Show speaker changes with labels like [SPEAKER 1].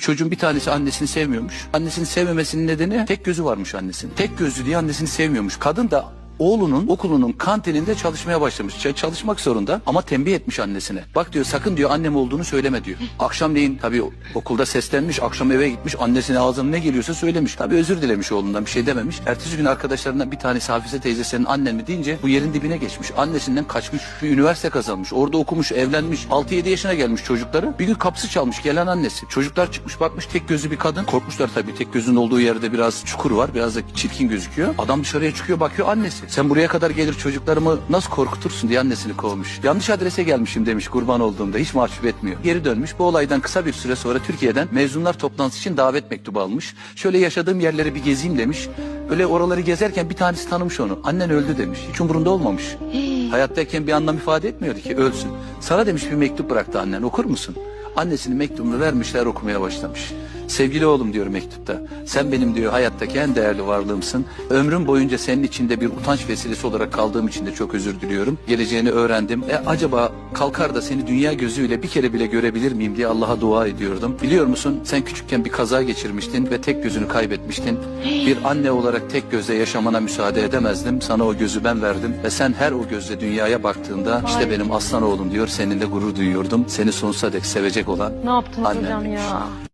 [SPEAKER 1] Çocuğun bir tanesi annesini sevmiyormuş. Annesini sevmemesinin nedeni tek gözü varmış annesinin. Tek gözlü diye annesini sevmiyormuş. Kadın da oğlunun okulunun kantininde çalışmaya başlamış. Ç- Çalışmak zorunda ama tembih etmiş annesine. Bak diyor sakın diyor annem olduğunu söyleme diyor. Akşamleyin tabii okulda seslenmiş. Akşam eve gitmiş. Annesine ağzına ne geliyorsa söylemiş. Tabii özür dilemiş oğlundan bir şey dememiş. Ertesi gün arkadaşlarından bir tanesi Hafize teyze senin annen mi deyince bu yerin dibine geçmiş. Annesinden kaçmış. Üniversite kazanmış. Orada okumuş, evlenmiş. 6-7 yaşına gelmiş çocukları. Bir gün kapısı çalmış gelen annesi. Çocuklar çıkmış bakmış tek gözlü bir kadın. Korkmuşlar tabii tek gözün olduğu yerde biraz çukur var. Biraz da çirkin gözüküyor. Adam dışarıya çıkıyor bakıyor annesi. Sen buraya kadar gelir çocuklarımı nasıl korkutursun diye annesini kovmuş. Yanlış adrese gelmişim demiş kurban olduğumda. Hiç mahcup etmiyor. Geri dönmüş. Bu olaydan kısa bir süre sonra Türkiye'den mezunlar toplantısı için davet mektubu almış. Şöyle yaşadığım yerleri bir gezeyim demiş. Öyle oraları gezerken bir tanesi tanımış onu. Annen öldü demiş. Hiç umurunda olmamış. Hayattayken bir anlam ifade etmiyordu ki ölsün. Sana demiş bir mektup bıraktı annen okur musun? Annesinin mektubunu vermişler okumaya başlamış. Sevgili oğlum diyor mektupta. Sen benim diyor hayattaki en değerli varlığımsın. Ömrüm boyunca senin içinde bir utanç vesilesi olarak kaldığım için de çok özür diliyorum. Geleceğini öğrendim. E acaba kalkar da seni dünya gözüyle bir kere bile görebilir miyim diye Allah'a dua ediyordum. Biliyor musun sen küçükken bir kaza geçirmiştin ve tek gözünü kaybetmiştin. Bir anne olarak tek gözle yaşamana müsaade edemezdim. Sana o gözü ben verdim ve sen her o gözle dünyaya baktığında işte benim aslan oğlum diyor seninle gurur duyuyordum. Seni sonsuza dek sevecek olan
[SPEAKER 2] Ne yaptınız
[SPEAKER 1] Annem
[SPEAKER 2] hocam
[SPEAKER 1] demiş.
[SPEAKER 2] ya?